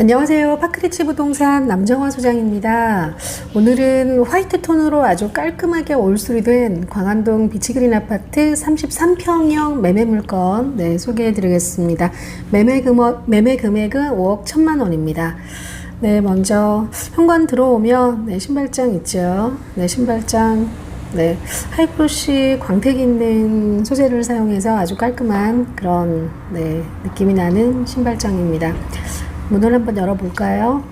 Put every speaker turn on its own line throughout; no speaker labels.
안녕하세요. 파크리치 부동산 남정화 소장입니다. 오늘은 화이트 톤으로 아주 깔끔하게 올수리된 광안동 비치그린 아파트 33평형 매매 물건 네, 소개해 드리겠습니다. 매매 금액, 매매 금액은 5억 1천만 원입니다. 네, 먼저 현관 들어오면 네, 신발장 있죠. 네, 신발장 네, 하이프로시 광택 있는 소재를 사용해서 아주 깔끔한 그런 네, 느낌이 나는 신발장입니다. 문을 한번 열어볼까요?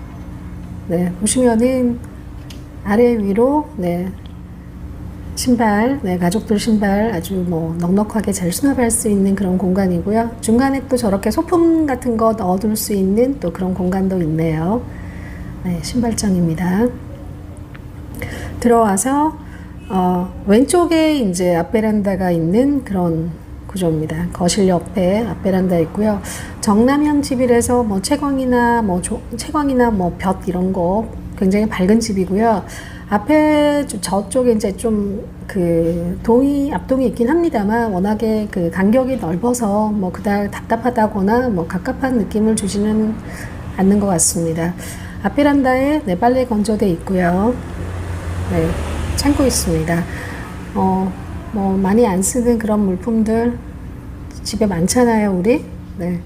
네, 보시면은 아래 위로 네, 신발, 네, 가족들 신발 아주 뭐 넉넉하게 잘 수납할 수 있는 그런 공간이고요. 중간에 또 저렇게 소품 같은 거 넣어둘 수 있는 또 그런 공간도 있네요. 네, 신발장입니다. 들어와서 어, 왼쪽에 이제 앞베란다가 있는 그런 구조입니다. 거실 옆에 앞베란다 있고요. 정남향 집이라서 뭐 채광이나 뭐 조, 채광이나 뭐 볕 이런 거 굉장히 밝은 집이고요. 앞에 저- 저쪽에 이제 좀 그 동이 앞동이 있긴 합니다만 워낙에 그 간격이 넓어서 뭐 그닥 답답하다거나 뭐 갑갑한 느낌을 주지는 않는 것 같습니다. 앞베란다에 네 빨래 건조대 있고요. 네, 창고 있습니다. 어, 뭐 많이 안 쓰는 그런 물품들 집에 많잖아요, 우리. 네,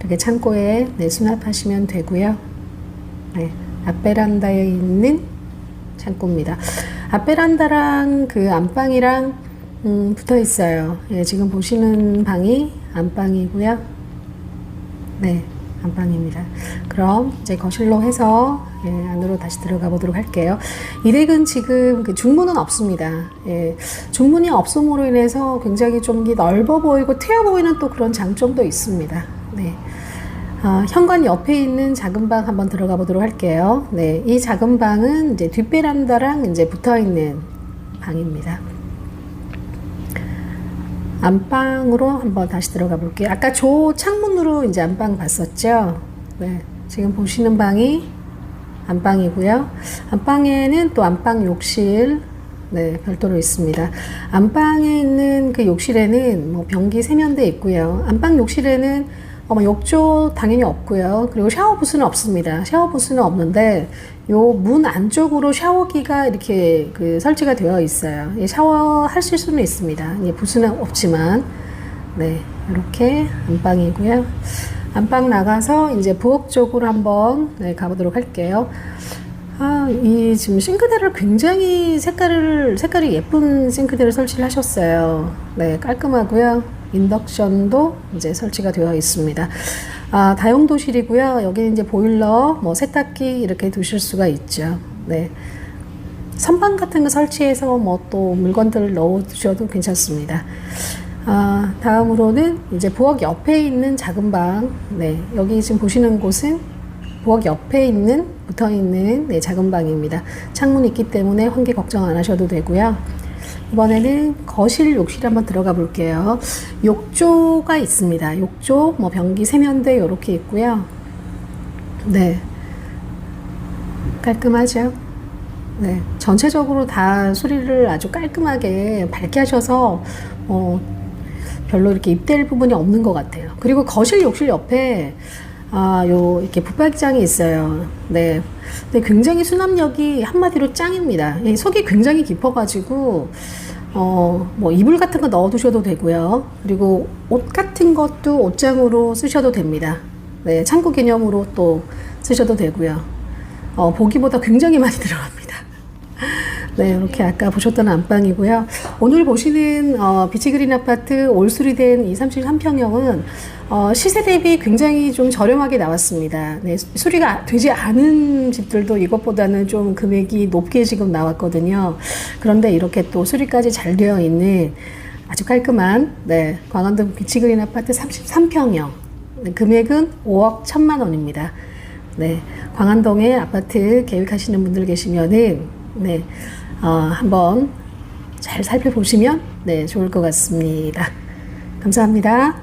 이렇게 창고에 네, 수납하시면 되고요. 네, 앞베란다에 있는 창고입니다. 앞베란다랑 그 안방이랑 음, 붙어 있어요. 예, 지금 보시는 방이 안방이고요. 네, 안방입니다. 그럼 이제 거실로 해서 예, 안으로 다시 들어가 보도록 할게요. 이 댁은 지금 그 중문은 없습니다. 예, 중문이 없음으로 인해서 굉장히 좀 넓어 보이고 트여 보이는 또 그런 장점도 있습니다. 네. 아, 현관 옆에 있는 작은 방 한번 들어가 보도록 할게요. 네, 이 작은 방은 이제 뒷베란다랑 이제 붙어 있는 방입니다. 안방으로 한번 다시 들어가 볼게요. 아까 조 창문으로 이제 안방 봤었죠? 네. 지금 보시는 방이 안방이고요. 안방에는 또 안방 욕실, 네, 별도로 있습니다. 안방에 있는 그 욕실에는 뭐 변기 세면대 있고요. 안방 욕실에는 어, 뭐 욕조 당연히 없고요. 그리고 샤워 부스는 없습니다. 샤워 부스는 없는데 요 문 안쪽으로 샤워기가 이렇게 그 설치가 되어 있어요. 예, 샤워하실 수는 있습니다. 예, 부스는 없지만 네 이렇게 안방이고요. 안방 나가서 이제 부엌 쪽으로 한번 네, 가보도록 할게요. 아, 이 지금 싱크대를 굉장히 색깔을 색깔이 예쁜 싱크대를 설치를 하셨어요. 네, 깔끔하고요. 인덕션도 이제 설치가 되어 있습니다. 아, 다용도실이고요. 여기는 이제 보일러, 뭐 세탁기 이렇게 두실 수가 있죠. 네. 선반 같은 거 설치해서 뭐 또 물건들을 넣어 두셔도 괜찮습니다. 아, 다음으로는 이제 부엌 옆에 있는 작은 방. 네. 여기 지금 보시는 곳은 부엌 옆에 있는 붙어 있는 네, 작은 방입니다. 창문이 있기 때문에 환기 걱정 안 하셔도 되고요. 이번에는 거실 욕실 한번 들어가 볼게요. 욕조가 있습니다. 욕조, 뭐 변기 세면대 이렇게 있고요. 네. 깔끔하죠? 네. 전체적으로 다 수리를 아주 깔끔하게 밝게 하셔서, 어, 별로 이렇게 입될 부분이 없는 것 같아요. 그리고 거실 욕실 옆에 아, 요 이렇게 붙박이장이 있어요. 네. 근데 굉장히 수납력이 한마디로 짱입니다. 이 속이 굉장히 깊어가지고 어, 뭐 이불 같은 거 넣어 두셔도 되고요. 그리고 옷 같은 것도 옷장으로 쓰셔도 됩니다. 네, 창고 개념으로 또 쓰셔도 되고요. 어, 보기보다 굉장히 많이 들어갑니다. 네, 이렇게 아까 보셨던 안방이고요. 오늘 보시는 어, 비치그린 아파트 올수리된 이 33평형은 어, 시세 대비 굉장히 좀 저렴하게 나왔습니다. 네, 수리가 되지 않은 집들도 이것보다는 좀 금액이 높게 지금 나왔거든요. 그런데 이렇게 또 수리까지 잘 되어 있는 아주 깔끔한 네, 광안동 비치그린 아파트 33평형 네, 금액은 5억 1천만 원입니다. 네, 광안동에 아파트 계획하시는 분들 계시면은 네, 어, 한번 잘 살펴보시면 네, 좋을 것 같습니다. 감사합니다.